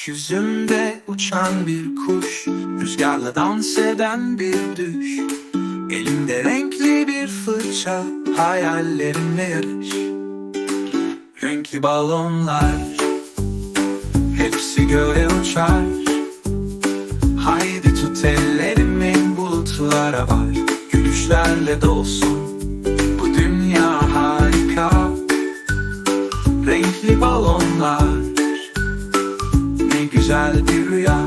Gökyüzünde uçan bir kuş Rüzgarla dans eden bir düş. Elimde renkli bir fırça Hayallerimle yarış. Renkli balonlar Hepsi göğe uçar. Haydi tut ellerimi bulutlara var. Gülüşlerle dolsun güzel bir rüya.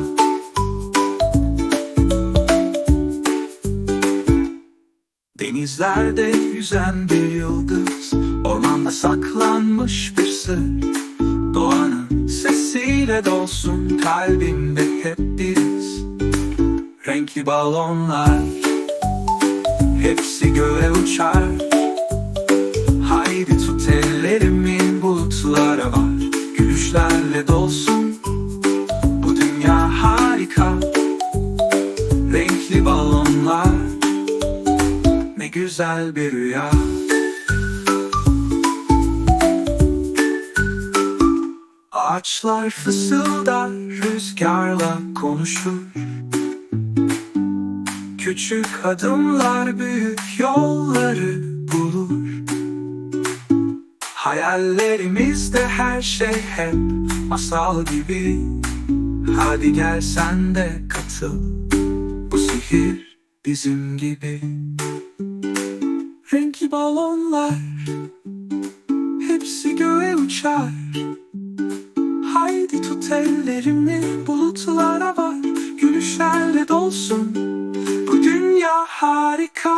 Denizlerde yüzen bir yıldız Ormanda saklanmış bir sır. Doğanın sesiyle dolsun kalbimde hep biz Renkli balonlar Hepsi göğe uçar. Haydi tut ellerimi bulutlara var Gülüşlerle dolsun Renkli balonlar. Ne güzel bir rüya. Ağaçlar fısıldar, rüzgarla konuşur. Küçük adımlar büyük yolları bulur. Hayallerimizde her şey hep masal gibi. Hadi gel sen de katıl Sihir bizim gibi. Renkli balonlar Hepsi göğe uçar. Haydi tut ellerimi bulutlara var Gülüşlerle dolsun. Bu dünya harika